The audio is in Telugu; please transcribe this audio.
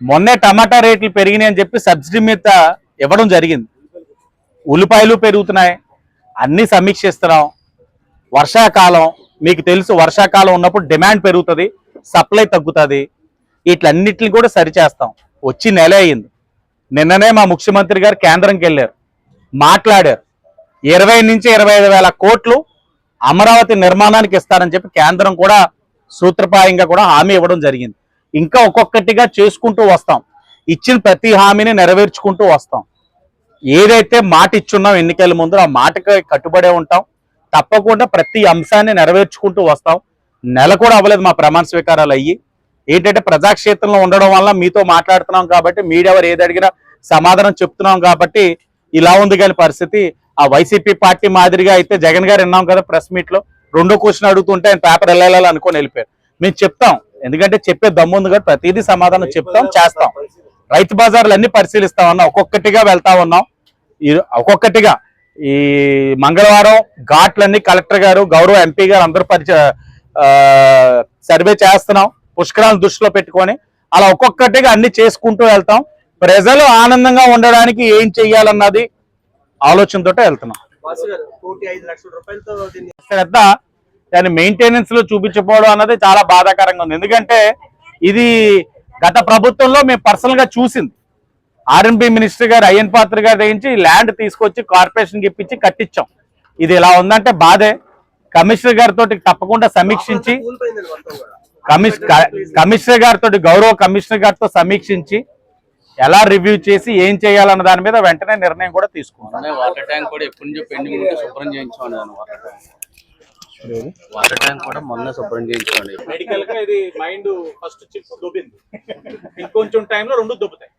మొన్నే టమాటా రేట్లు పెరిగినాయి అని చెప్పి సబ్సిడీ మీద ఇవ్వడం జరిగింది. ఉల్లిపాయలు పెరుగుతున్నాయి. అన్నీ సమీక్షిస్తున్నాం వర్షాకాలం మీకు తెలుసు వర్షాకాలం ఉన్నప్పుడు డిమాండ్ పెరుగుతుంది సప్లై తగ్గుతుంది. వీటిలన్నిటిని కూడా సరిచేస్తాం. వచ్చి నెల అయింది నిన్ననే మా ముఖ్యమంత్రి గారు కేంద్రంకి వెళ్ళారు. మాట్లాడారు. ఇరవై నుంచి ఇరవై ఐదు వేల కోట్లు అమరావతి నిర్మాణానికి ఇస్తారని చెప్పి కేంద్రం కూడా సూత్రప్రాయంగా కూడా హామీ ఇవ్వడం జరిగింది. ఇంకా ఒక్కొక్కటిగా చేసుకుంటూ వస్తాం. ఇచ్చిన ప్రతి హామీని నెరవేర్చుకుంటూ వస్తాం. ఏదైతే మాట ఇచ్చున్నాం ఎన్నికల ముందు ఆ మాటకి కట్టుబడే ఉంటాం. తప్పకుండా ప్రతి అంశాన్ని నెరవేర్చుకుంటూ వస్తాం. నెల కూడా అవ్వలేదు మా ప్రమాణ స్వీకారాలు అయ్యి. ఏంటంటే ప్రజాక్షేత్రంలో ఉండడం వల్ల మీతో మాట్లాడుతున్నాం కాబట్టి మీడియా వారు ఏది అడిగినా సమాధానం చెప్తున్నాం కాబట్టి ఇలా ఉంది కానీ పరిస్థితి. ఆ వైసీపీ పార్టీ మాదిరిగా అయితే జగన్ గారు విన్నాం కదా ప్రెస్ మీట్లో రెండో క్వశ్చన్ అడుగుతుంటే ఆయన పేపర్ వెళ్ళాలని అనుకొని వెళ్ళిపోయారు. మేము చెప్తాం. ఎందుకంటే చెప్పే దమ్ముంది కాబట్టి ప్రతిదీ సమాధానం చెప్తాం చేస్తాం. రైతు బజార్లు అన్ని పరిశీలిస్తా ఉన్నాం ఒక్కొక్కటిగా వెళ్తా ఉన్నాం. ఈ ఒక్కొక్కటిగా ఈ మంగళవారం ఘాట్లన్నీ కలెక్టర్ గారు గౌరవ ఎంపీ గారు అందరూ పరిచ సర్వే చేస్తున్నాం పుష్కరాలను దృష్టిలో పెట్టుకొని అలా ఒక్కొక్కటిగా అన్ని చేసుకుంటూ వెళ్తాం. ప్రజలు ఆనందంగా ఉండడానికి ఏం చెయ్యాలన్నది ఆలోచనతో వెళ్తున్నాం. శ్రద్ధ దాని మెయింటెనెన్స్లో చూపించకపోవడం అన్నది చాలా బాధాకరంగా ఉంది. ఎందుకంటే ఇది గత ప్రభుత్వంలో మేము పర్సనల్గా చూసింది. ఆర్ఎంపీ మినిస్టర్ గారు అయ్యన్ పాత్ర గారు వేయించి ల్యాండ్ తీసుకొచ్చి కార్పొరేషన్ ఇప్పించి కట్టించాం. ఇది ఎలా ఉందంటే బాధే. కమిషనర్ గారితో తప్పకుండా సమీక్షించి కమిష్ కమిషనర్ గారితో గౌరవ కమిషనర్ గారితో సమీక్షించి ఎలా రివ్యూ చేసి ఏం చేయాలన్న దాని మీద వెంటనే నిర్ణయం కూడా తీసుకున్నాను వాటర్ ట్యాంక్ కూడా ఎప్పటి నుంచో పెండింగ్ శుభ్రం చేయించాను వాటర్ ట్యాంక్ వాటర్ ట్యాంక్ కూడా మొన్న శుభ్రం చేయించాను మెడికల్గా ఇది మైండ్ ఫస్ట్ చిప్స్ దొబ్బింది. ఇంకొంచెం టైంలో రెండు దొబ్బుతాయి.